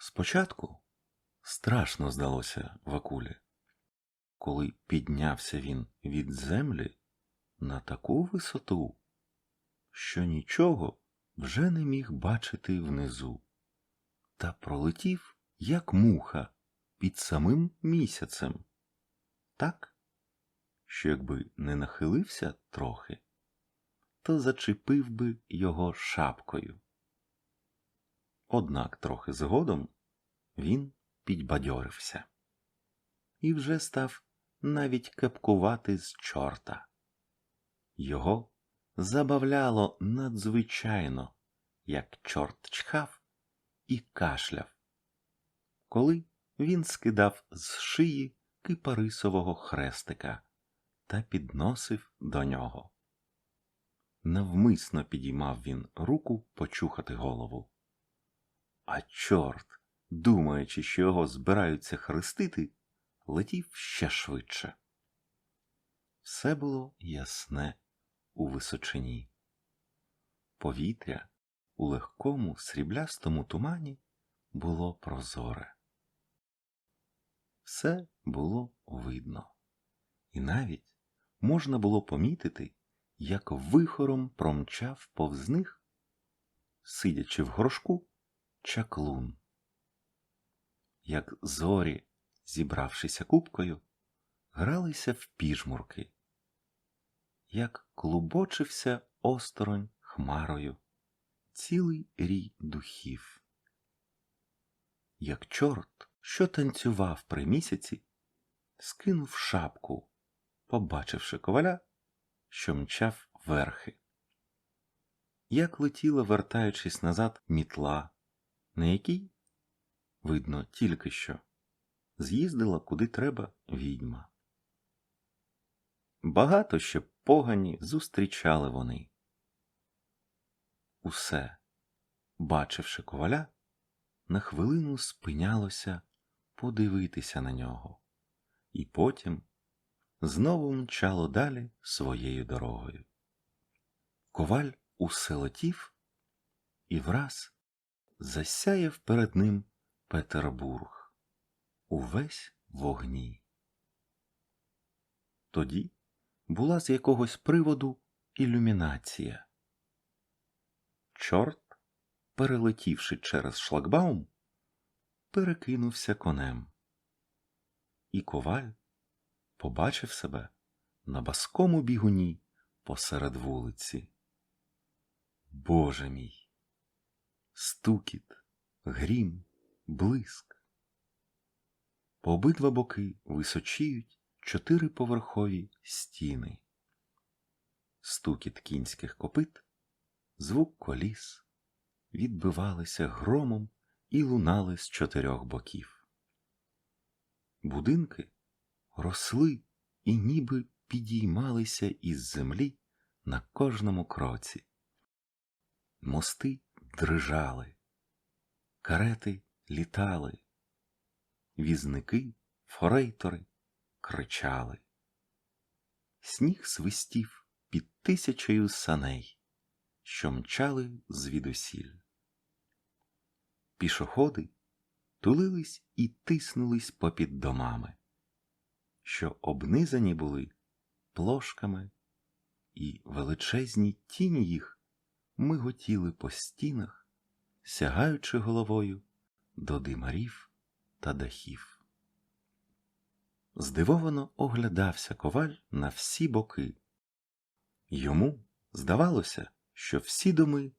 Спочатку страшно здалося Вакулі, коли піднявся він від землі на таку висоту, що нічого вже не міг бачити внизу, та пролетів, як муха, під самим місяцем, так, що якби не нахилився трохи, то зачепив би його шапкою. Однак трохи згодом він підбадьорився і вже став навіть кепкувати з чорта. Його забавляло надзвичайно, як чорт чхав і кашляв, коли він скидав з шиї кипарисового хрестика та підносив до нього. Навмисно підіймав він руку почухати голову. А чорт, думаючи, що його збираються хрестити, летів ще швидше. Все було ясне у височині. Повітря у легкому сріблястому тумані було прозоре. Все було видно, і навіть можна було помітити, як вихором промчав повз них, сидячи в горшку, чаклун. Як зорі, зібравшися купкою, гралися в піжмурки, як клубочився осторонь хмарою цілий рій духів, як чорт, що танцював при місяці, скинув шапку, побачивши коваля, що мчав верхи. Як летіла, вертаючись назад, мітла, на якій, видно, тільки що, з'їздила куди треба відьма. Багато ще погані зустрічали вони. Усе, бачивши коваля, на хвилину спинялося подивитися на нього, і потім знову мчало далі своєю дорогою. Коваль усе летів і враз засяяв перед ним Петербург увесь вогні. Тоді була з якогось приводу ілюмінація. Чорт, перелетівши через шлагбаум, перекинувся конем, і коваль побачив себе на баскому бігуні посеред вулиці. Боже мій! Стукіт, грім, блиск. По обидва боки височіють чотириповерхові стіни, стукіт кінських копит, звук коліс відбивалися громом і лунали з чотирьох боків. Будинки росли і ніби підіймалися із землі на кожному кроці. Мости дрижали, карети літали, візники, форейтори кричали. Сніг свистів під тисячею саней, що мчали звідусіль. Пішоходи тулились і тиснулись попід домами, що обнизані були плошками, і величезні тіні їх миготіли по стінах, сягаючи головою до димарів та дахів. Здивовано оглядався коваль на всі боки. Йому здавалося, що всі доми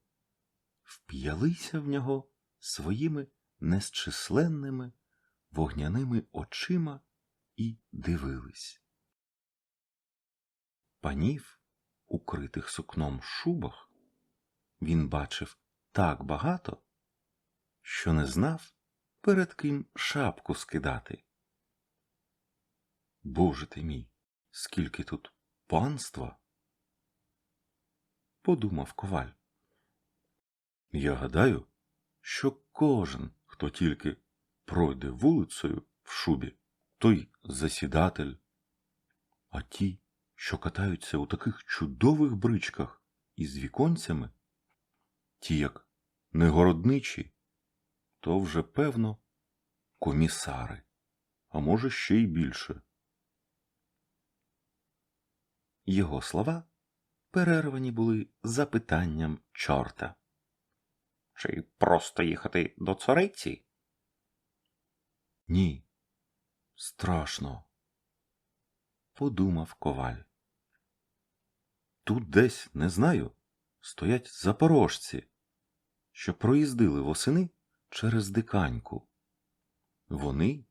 вп'ялися в нього своїми незчисленними вогняними очима і дивились. Панів, укритих сукном шубах, він бачив так багато, що не знав, перед ким шапку скидати. Боже ти мій, скільки тут панства? Подумав коваль. Я гадаю, що кожен, хто тільки пройде вулицею в шубі, той засідатель, а ті, що катаються у таких чудових бричках із віконцями, ті як негородничі, то вже певно комісари, а може ще й більше. Його слова перервані були запитанням чорта. Чи просто їхати до цариці? Ні. Страшно. Подумав коваль. Тут десь, не знаю, стоять запорожці, що проїздили восени через диканьку. Вони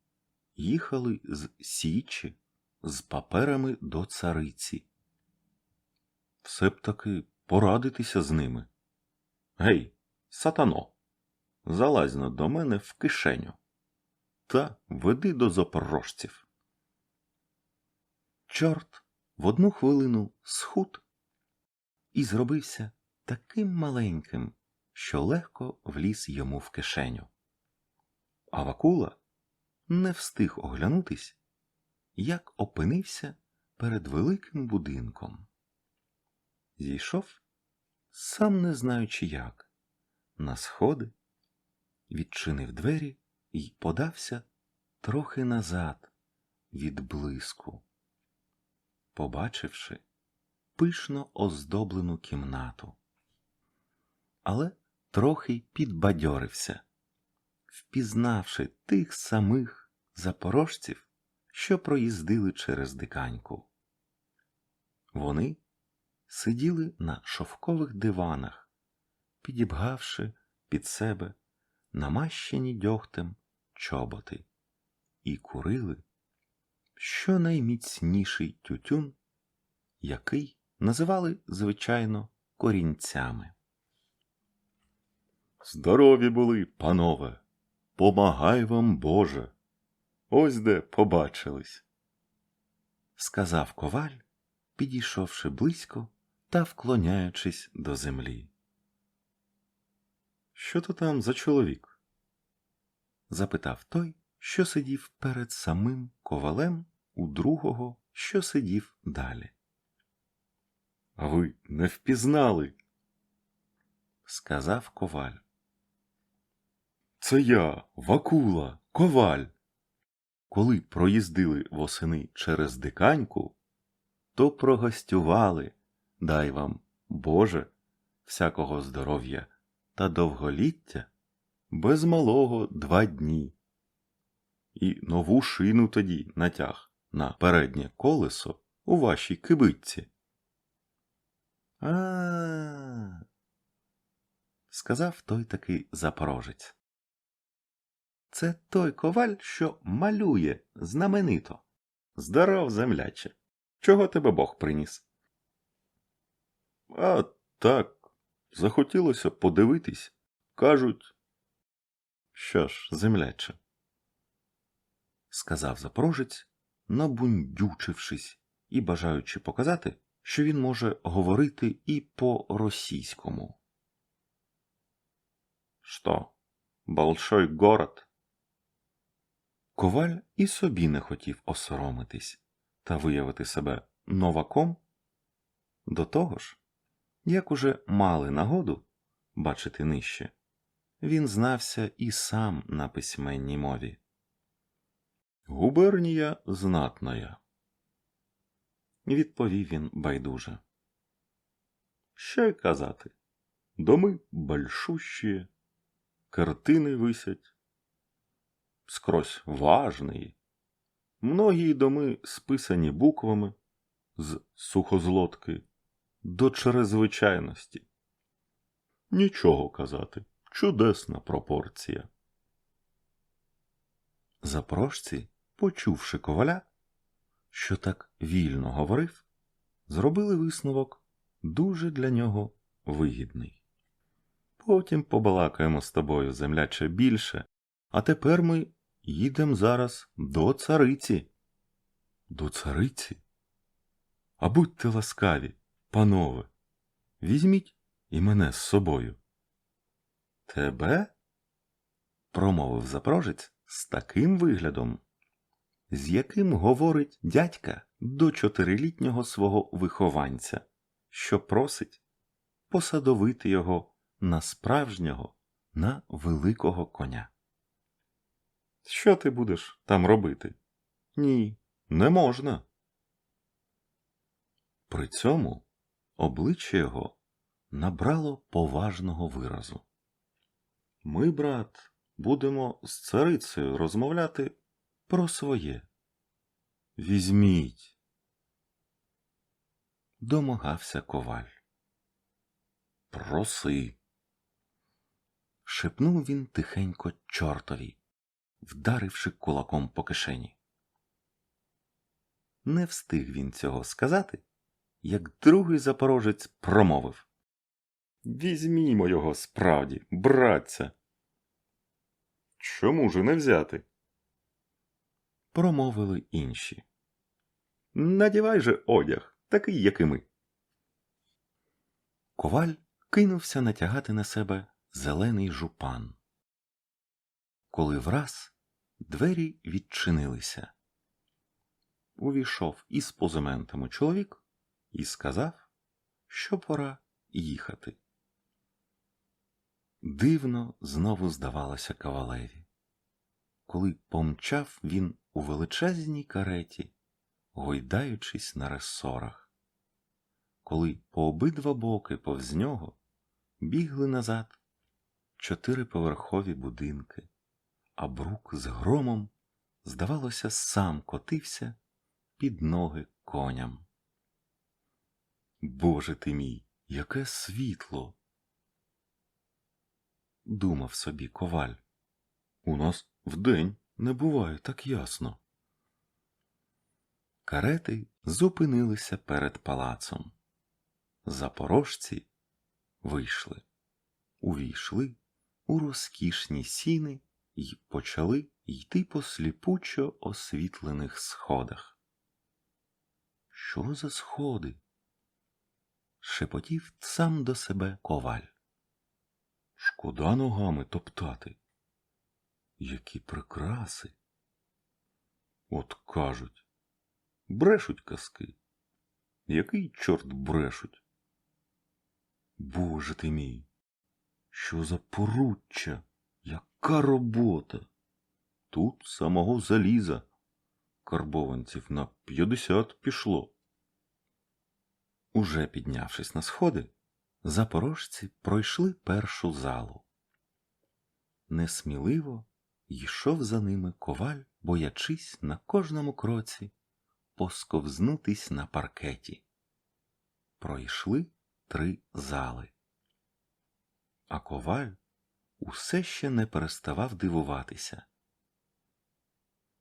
їхали з Січі з паперами до цариці. Все б таки порадитися з ними. Гей, сатано, залазь на до мене в кишеню та веди до запорожців. Чорт в одну хвилину схуд і зробився таким маленьким, що легко вліз йому в кишеню. А Вакула не встиг оглянутись, як опинився перед великим будинком. Зійшов, сам не знаючи як, на сходи, відчинив двері і подався трохи назад від блиску, побачивши пишно оздоблену кімнату. Але трохи підбадьорився, впізнавши тих самих запорожців, що проїздили через диканьку. Вони сиділи на шовкових диванах, підібгавши під себе намащені дьогтем чоботи, і курили щонайміцніший тютюн, який називали, звичайно, корінцями. Здорові були, панове, помагай вам, Боже. Ось де побачились, сказав коваль, підійшовши близько та вклоняючись до землі. Що то там за чоловік? запитав той, що сидів перед самим ковалем у другого, що сидів далі. А ви не впізнали? сказав коваль. Це я, Вакула, коваль. Коли проїздили восени через диканьку, то прогостювали, дай вам, Боже, всякого здоров'я та довголіття без малого два дні. І нову шину тоді натяг на переднє колесо у вашій кибитці. А, сказав той таки запорожець. Це той коваль, що малює знаменито. Здоров, земляче. Чого тебе Бог приніс? А так, захотілося подивитись. Кажуть. Що ж, земляче, сказав запорожець, набундючившись і бажаючи показати, що він може говорити і по-російському. Що, большой город? Коваль і собі не хотів осоромитись та виявити себе новаком. До того ж, як уже мали нагоду бачити нижче, він знався і сам на письменній мові. Губернія знатная, відповів він байдуже. Що казати? Доми большущі, картини висять, скрозь важные. Многії доми списані буквами з сухозлотки до чрезвичайності. Нічого казати, чудесна пропорція. Запорожці, почувши коваля, що так вільно говорив, зробили висновок дуже для нього вигідний. Потім побалакаємо з тобою, земляче, більше, а тепер ми їдемо зараз до цариці. До цариці? А будьте ласкаві, панове, візьміть і мене з собою. Тебе? промовив запорожець з таким виглядом, з яким говорить дядька до чотирилітнього свого вихованця, що просить посадовити його на справжнього, на великого коня. Що ти будеш там робити? Ні, не можна. При цьому обличчя його набрало поважного виразу. Ми, брат, будемо з царицею розмовляти про своє. Візьміть. Домагався коваль. Проси. Шепнув він тихенько чортові, вдаривши кулаком по кишені. Не встиг він цього сказати, як другий запорожець промовив. Візьмімо його справді, братця. Чому ж не взяти? Промовили інші. Надівай же одяг, такий, як і ми. Коваль кинувся натягати на себе зелений жупан. Коли враз двері відчинилися. Увійшов із позементами чоловік і сказав, що пора їхати. Дивно знову здавалося кавалеві, коли помчав він у величезній кареті, гойдаючись на ресорах, коли по обидва боки повз нього бігли назад чотириповерхові будинки, а брук з громом, здавалося, сам котився під ноги коням. Боже ти мій, яке світло! Думав собі коваль. У нас вдень не буває так ясно. Карети зупинилися перед палацом. Запорожці вийшли, увійшли у розкішні сіни й почали йти по сліпучо освітлених сходах. Що за сходи? шепотів сам до себе коваль. Шкода ногами топтати. Які прикраси. От кажуть, брешуть казки. Який чорт брешуть? Боже ти мій, що за поруччя, яка робота? Тут самого заліза. Карбованців на п'ятдесят пішло. Уже піднявшись на сходи, запорожці пройшли першу залу. Несміливо йшов за ними коваль, боячись на кожному кроці посковзнутись на паркеті. Пройшли три зали. А коваль усе ще не переставав дивуватися.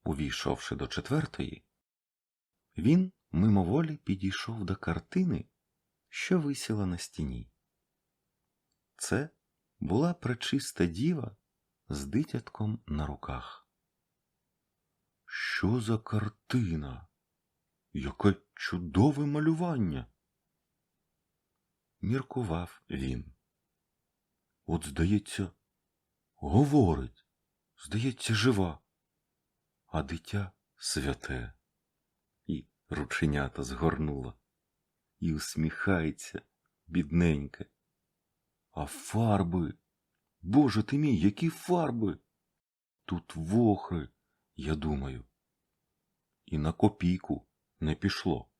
Увійшовши до четвертої, він мимоволі підійшов до картини, що висіла на стіні. Це була пречиста діва з дитятком на руках. Що за картина? Яке чудове малювання. Міркував він. От, здається, говорить, здається, жива, а дитя святе. І рученята згорнула, і усміхається, бідненьке. А фарби, Боже ти мій, які фарби! Тут вохри, я думаю, і на копійку не пішло.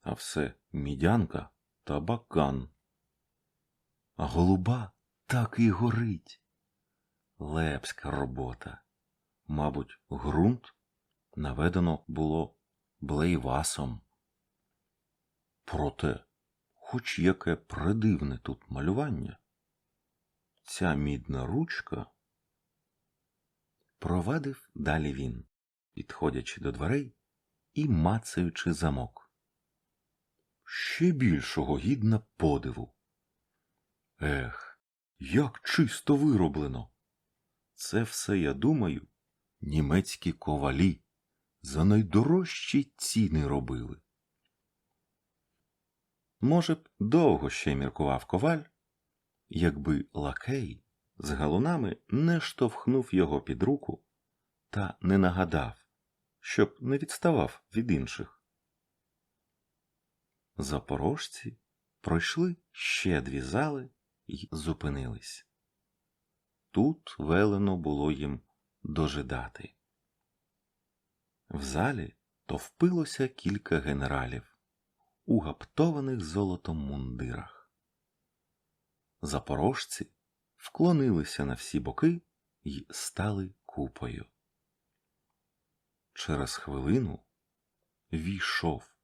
А все мідянка та бакан. А голуба так і горить. Лепська робота. Мабуть, ґрунт наведено було блейвасом. Проте, хоч яке придивне тут малювання, ця мідна ручка провадив далі він, підходячи до дверей і мацаючи замок. Ще більшого гідна подиву. Ех, як чисто вироблено. Це все, я думаю, німецькі ковалі за найдорожчі ціни робили. Може б, довго ще міркував коваль, якби лакей з галунами не штовхнув його під руку та не нагадав, щоб не відставав від інших. Запорожці пройшли ще дві зали і зупинились. Тут велено було їм дожидати. В залі товпилося кілька генералів у гаптованих золотом мундирах. Запорожці вклонилися на всі боки й стали купою. Через хвилину війшов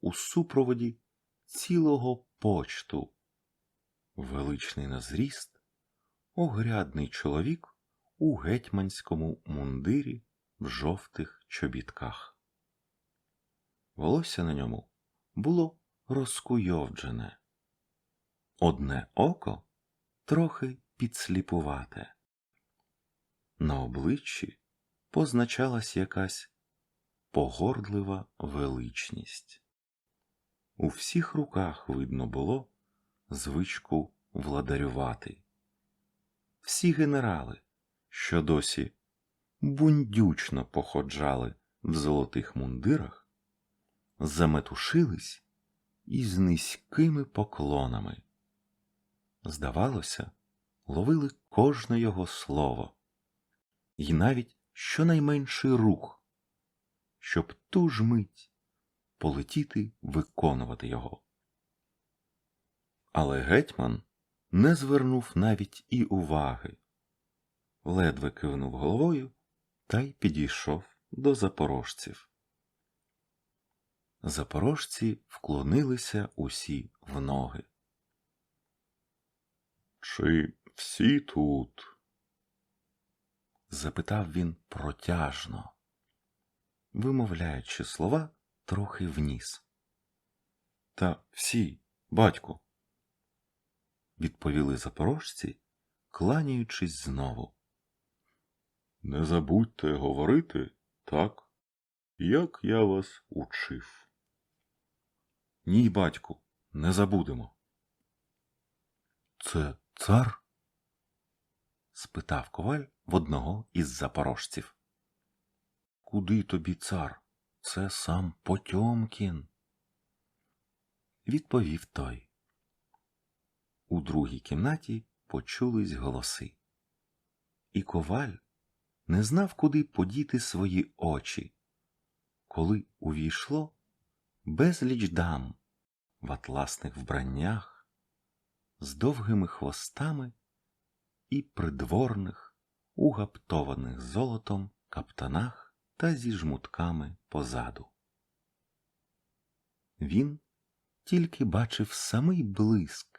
у супроводі цілого почту величний на зріст, огрядний чоловік у гетьманському мундирі в жовтих чобітках. Волосся на ньому було розкуйовджене. Одне око трохи підсліпувате. На обличчі позначалась якась погордлива величність. У всіх руках видно було звичку владарювати. Всі генерали, що досі бундючно походжали в золотих мундирах, заметушились із низькими поклонами. Здавалося, ловили кожне його слово, і навіть щонайменший рух, щоб ту ж мить полетіти виконувати його. Але гетьман не звернув навіть і уваги, ледве кивнув головою та й підійшов до запорожців. Запорожці вклонилися усі в ноги. Чи всі тут? запитав він протяжно, вимовляючи слова трохи вніс. Та всі, батьку, відповіли запорожці, кланяючись знову. Не забудьте говорити так, як я вас учив. Ні, батьку, не забудемо. Це цар? спитав коваль в одного із запорожців. Куди тобі цар? Це сам Потьомкін. Відповів той. У другій кімнаті почулись голоси. І коваль не знав, куди подіти свої очі, коли увійшло безліч дам в атласних вбраннях, з довгими хвостами і придворних, угаптованих золотом каптанах та зі жмутками позаду. Він тільки бачив самий блиск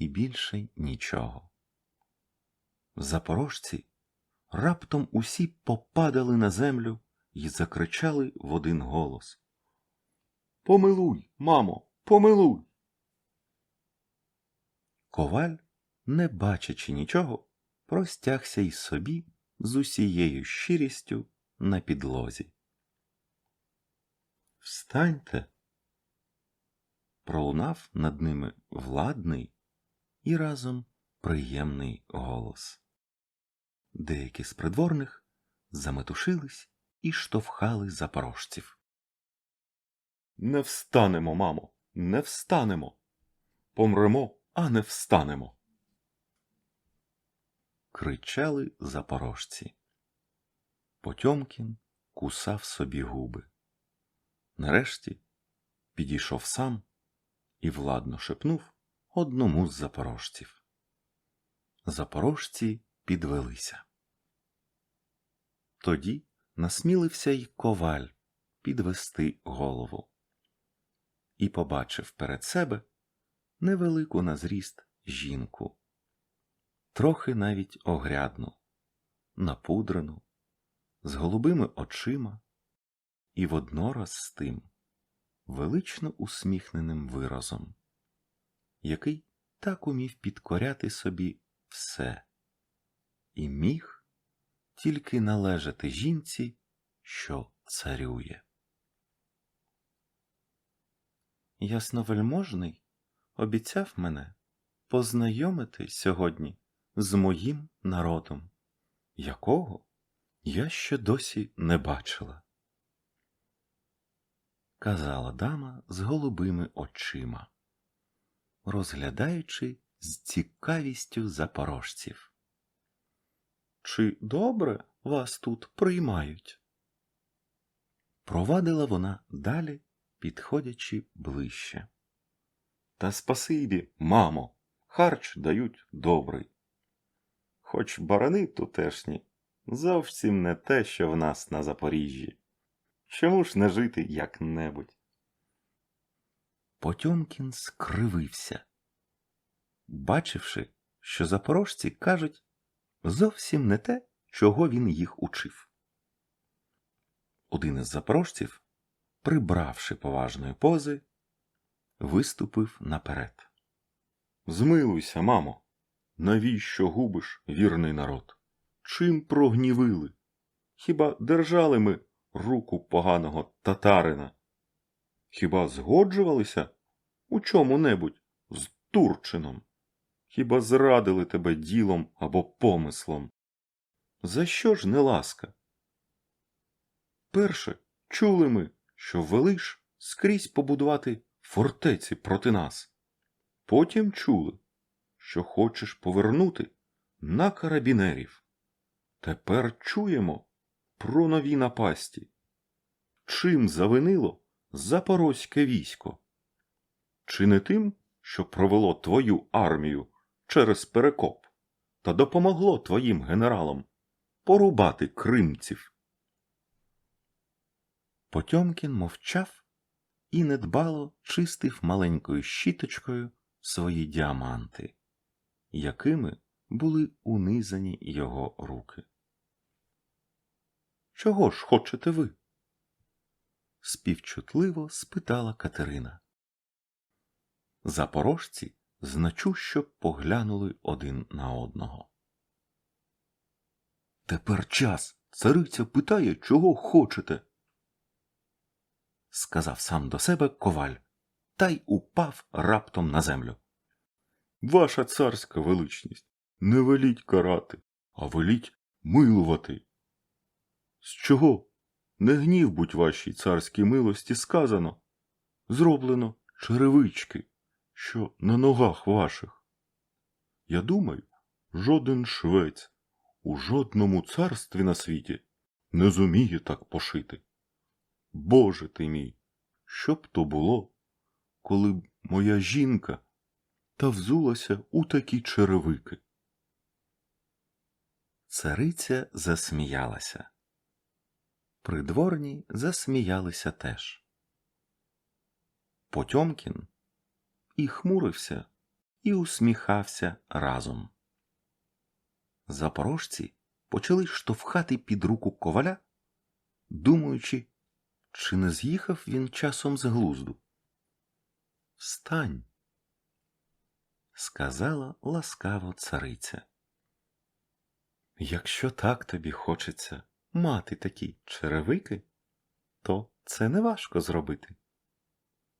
і більше нічого. Запорожці раптом усі попадали на землю і закричали в один голос Помилуй, мамо, помилуй. Коваль, не бачачи нічого, простягся й собі з усією щирістю на підлозі. Встаньте. Пролунав над ними владний і разом приємний голос. Деякі з придворних заметушились і штовхали запорожців. Не встанемо, мамо, не встанемо. Помремо, а не встанемо. Кричали запорожці. Потьомкін кусав собі губи. Нарешті підійшов сам і владно шепнув одному з запорожців. Запорожці підвелися. Тоді насмілився й коваль підвести голову і побачив перед себе невелику на зріст жінку, трохи навіть огрядну, напудрену, з голубими очима і воднораз з тим велично усміхненим виразом, який так умів підкоряти собі все і міг тільки належати жінці, що царює. Ясновельможний обіцяв мене познайомити сьогодні з моїм народом, якого я ще досі не бачила. Казала дама з голубими очима, розглядаючи з цікавістю запорожців. чи добре вас тут приймають? Провадила вона далі, підходячи ближче. Та спасибі, мамо, харч дають добрий. Хоч барани тутешні зовсім не те, що в нас на Запоріжжі. Чому ж не жити як-небудь? Потьомкін скривився, бачивши, що запорожці кажуть зовсім не те, чого він їх учив. Один із запорожців, прибравши поважної пози, виступив наперед. Змилуйся, мамо, навіщо губиш вірний народ? Чим прогнівили? Хіба держали ми руку поганого татарина? Хіба згоджувалися у чому-небудь з Турчином? Хіба зрадили тебе ділом або помислом? За що ж не ласка? Перше, чули ми, що велиш скрізь побудувати фортеці проти нас. Потім чули, що хочеш повернути на карабінерів. Тепер чуємо про нові напасті. Чим завинило запорозьке військо? Чи не тим, що провело твою армію через перекоп та допомогло твоїм генералам порубати кримців? Потьомкін мовчав і недбало чистив маленькою щіточкою свої діаманти, якими були унизані його руки. Чого ж хочете ви? Співчутливо спитала Катерина. Запорожці значущо поглянули один на одного. Тепер час. Цариця питає, чого хочете. Сказав сам до себе коваль та й упав раптом на землю. Ваша царська величність, не веліть карати, а веліть милувати. З чого? Не гнів будь вашій царській милості сказано. Зроблено черевички, що на ногах ваших. Я думаю, жоден швець у жодному царстві на світі не зуміє так пошити. Боже ти мій, що б то було, коли б моя жінка та взулася у такі черевики? Цариця засміялася. Придворні засміялися теж. Потьомкін і хмурився, і усміхався разом. Запорожці почали штовхати під руку коваля, думаючи, чи не з'їхав він часом з глузду. Встань, сказала ласкаво цариця. Якщо так тобі хочеться мати такі черевики, то це неважко зробити.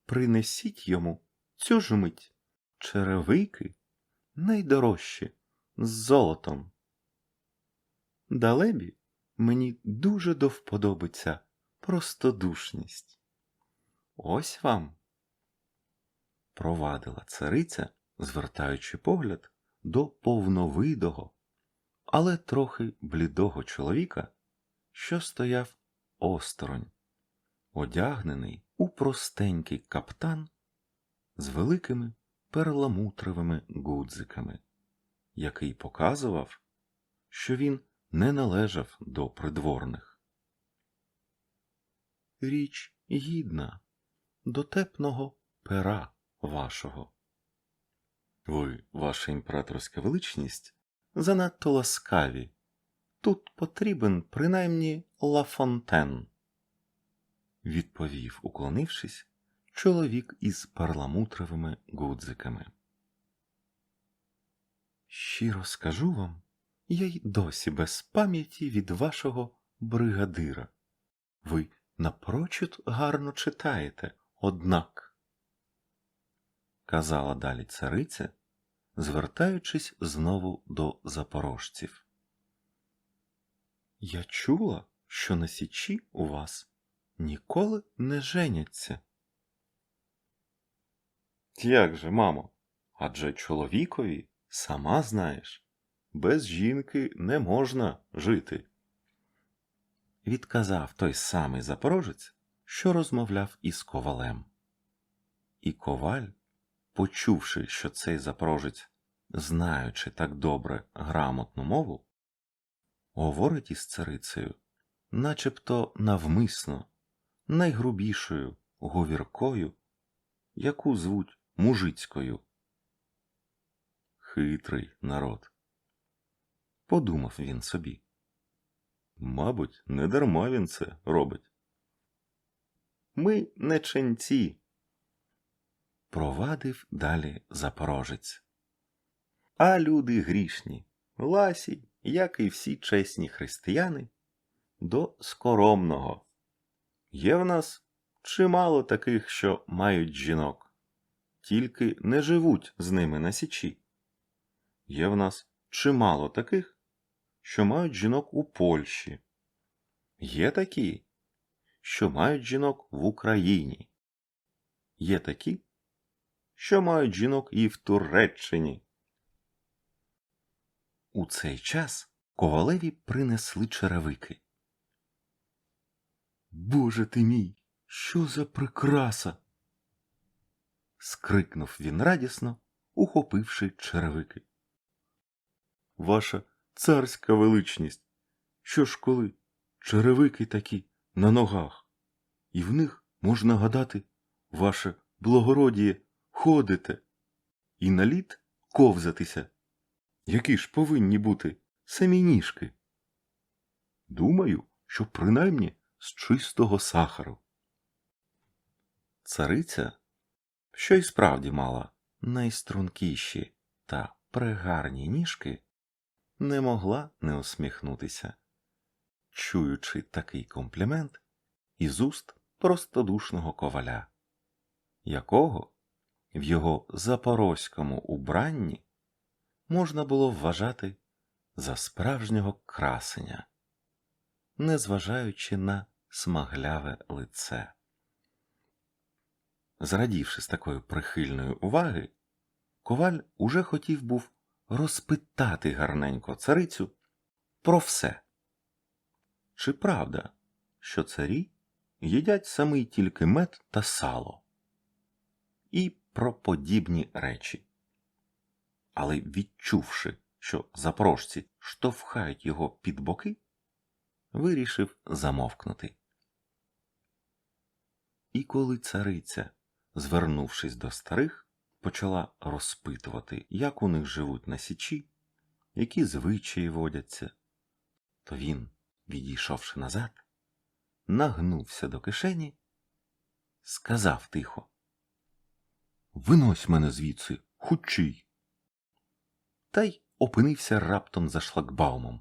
Принесіть йому цю ж мить черевики найдорожчі з золотом. Далебі мені дуже до простодушність. Ось вам. Провадила цариця, звертаючи погляд до повновидого, але трохи блідого чоловіка, що стояв осторонь, одягнений у простенький каптан з великими перламутровими гудзиками, який показував, що він не належав до придворних. Річ гідна дотепного пера вашого. Ви, ваша імператорська величність, занадто ласкаві. Тут потрібен принаймні Лафонтен, відповів, уклонившись, чоловік із перламутровими гудзиками. Щиро скажу вам, я й досі без пам'яті від вашого бригадира. Ви напрочуд гарно читаєте, однак, казала далі цариця, звертаючись знову до запорожців. Я чула, що на січі у вас ніколи не женяться. Як же, мамо? Адже чоловікові, сама знаєш, без жінки не можна жити. Відказав той самий запорожець, що розмовляв із ковалем. І коваль, почувши, що цей запорожець, знаючи так добре грамотну мову, говорить із царицею, начебто навмисно, найгрубішою говіркою, яку звуть мужицькою. Хитрий народ. Подумав він собі. Мабуть, не дарма він це робить. Ми не ченці. Провадив далі запорожець. А люди грішні, ласі, як і всі чесні християни, до скоромного. Є в нас чимало таких, що мають жінок, тільки не живуть з ними на січі. Є в нас чимало таких, що мають жінок у Польщі. Є такі, що мають жінок в Україні. Є такі, що мають жінок і в Туреччині. У цей час ковалеві принесли черевики. Боже ти мій, що за прикраса. скрикнув він радісно, ухопивши черевики. Ваша царська величність, що ж коли черевики такі на ногах, і в них можна гадати, ваше благородіє ходите, і на лід ковзатися. Які ж повинні бути самі ніжки? Думаю, що принаймні з чистого сахару. Цариця, що й справді мала найстрункіші та прегарні ніжки, не могла не усміхнутися, чуючи такий комплімент із уст простодушного коваля, якого в його запорозькому убранні можна було вважати за справжнього красення, незважаючи на смагляве лице. Зрадівши з такої прихильної уваги, коваль уже хотів був розпитати гарненько царицю про все. Чи правда, що царі їдять самий тільки мед та сало? І про подібні речі. Але відчувши, що запорожці штовхають його під боки, вирішив замовкнути. І коли цариця, звернувшись до старих, почала розпитувати, як у них живуть на січі, які звичаї водяться, то він, відійшовши назад, нагнувся до кишені, сказав тихо Винось мене звідси, хучий. Та й опинився раптом за шлагбаумом.